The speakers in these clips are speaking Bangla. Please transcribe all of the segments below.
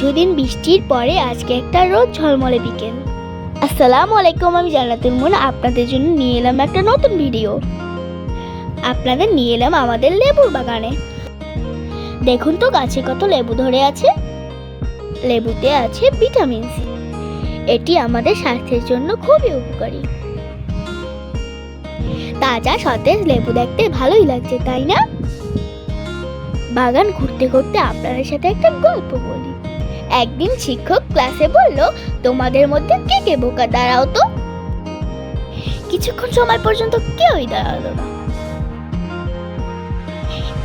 কিছুদিন বৃষ্টির পরে আজকে একটা রোদ ঝলমলে বিকেল। আসসালামু আলাইকুম, আমি জান্নাতুল মুন, আপনাদের জন্য নিয়ে এলাম একটা নতুন ভিডিও। আপনাদের নিয়ে এলাম আমাদের লেবুর বাগানে। দেখুন তো গাছে কত লেবু ধরে আছে। লেবুতে আছে ভিটামিন সি। এটি আমাদের স্বাস্থ্যের জন্য খুবই উপকারী। তাজা সতেজ লেবু দেখতে ভালোই লাগছে, তাই না? বাগান ঘুরতে ঘুরতে আপনাদের সাথে একটা গল্প বলি। একদিন শিক্ষক ক্লাসে বলল, তোমাদের মধ্যে কে কে বোকা? দাঁড়াও তো। কিছুক্ষণ সময় পর্যন্ত কেউই দাঁড়াল না।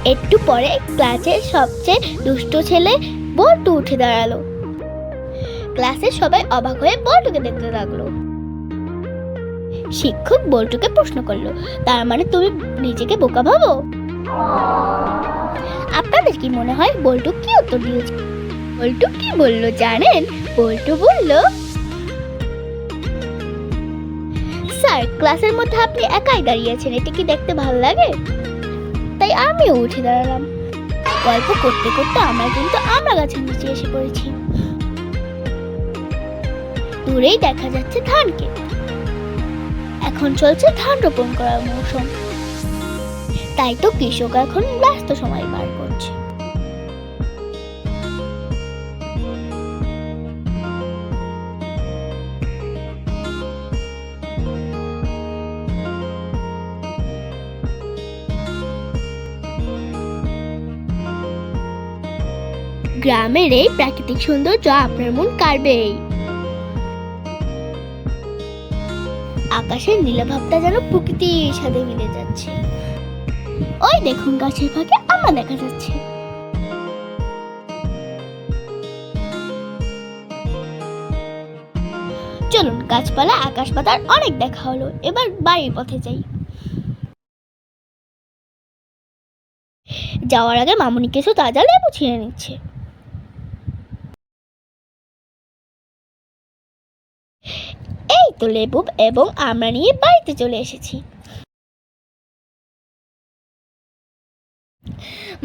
একটু পরে ক্লাসের সবচেয়ে দুষ্ট ছেলে বল্টু উঠে দাঁড়াল। ক্লাসের সবাই অবাক হয়ে বল্টুকে দেখতে লাগল। শিক্ষক বল্টুকে প্রশ্ন করল, তার মানে তুমি নিজেকে বোকা ভাবো? আপনাদের কি মনে হয় বল্টু কি উত্তর দিয়েছে? বল্টু কি বলল জানেন? বল্টু বলল, স্যার, ক্লাসের মধ্যে আপনি একাই দাঁড়িয়েছেন এটা কি দেখতে ভালো লাগে? তাই আমিও উঠে দাঁড়ালাম। গল্প করতে করতে আমরা কিন্তু আমরা গাছের নিচে এসে পড়েছি। দূরেই দেখা যাচ্ছে ধান এখন চলছে ধান রোপণ করার মৌসুম। তাই তো কৃষক এখন ব্যস্ত সময় পার করছে গ্রামের এই প্রাকৃতিক সৌন্দর্য আপনার মন কাড়বেই। আকাশের নীলাভাবটা যেন প্রকৃতির সাথে মিলে যাচ্ছে। ওই দেখুন গাছের ফাঁকে আমরা দেখা যাচ্ছে। চলুন, গাছপালা আকাশ পাতার অনেক দেখা হলো। এবার বাড়ির পথে যাই। যাওয়ার আগে মামুনি কিছু তাজা লেবু ছিঁড়ে নিচ্ছে। তো লেবু এবং আমরা নিয়ে বাড়িতে চলে এসেছি।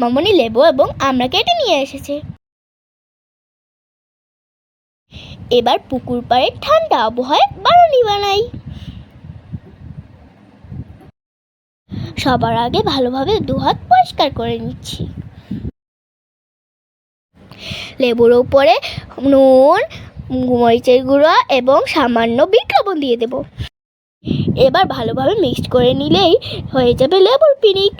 মামনি লেবু এবং আমরা কেটে নিয়ে এসেছে। এবার পুকুর পাড়ে ঠান্ডা আবহাওয়ায় বারুনি বানাই। সবার আগে ভালোভাবে দুহাত পরিষ্কার করে নিচ্ছি। লেবুর উপরে নুন মরিচের গুঁড়া এবং সামান্য বিট লবণ দিয়ে দেব। এবার ভালোভাবে মিক্সড করে নিলেই হয়ে যাবে লেবুর পিনিক।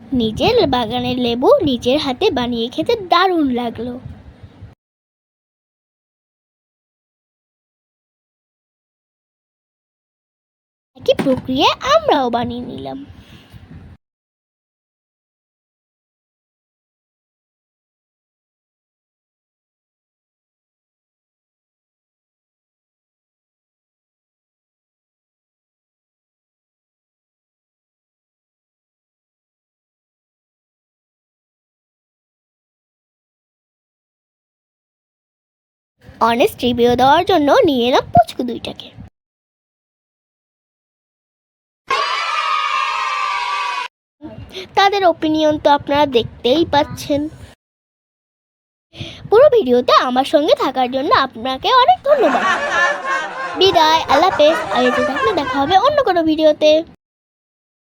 নিজের বাগানের লেবু নিজের হাতে বানিয়ে খেতে দারুণ লাগল। একই প্রক্রিয়ায় আমরাও বানিয়ে নিলাম। অনেস্ট রিভিউ দেওয়ার জন্য নিয়ে এলাম পুচকু দুইটাকে। তাদের ওপিনিয়ন তো আপনারা দেখতেই পাচ্ছেন। পুরো ভিডিওতে আমার সঙ্গে থাকার জন্য আপনাকে অনেক ধন্যবাদ। বিদায়, আল্লাহ হাফেজ। আর দেখা হবে অন্য কোনো ভিডিওতে।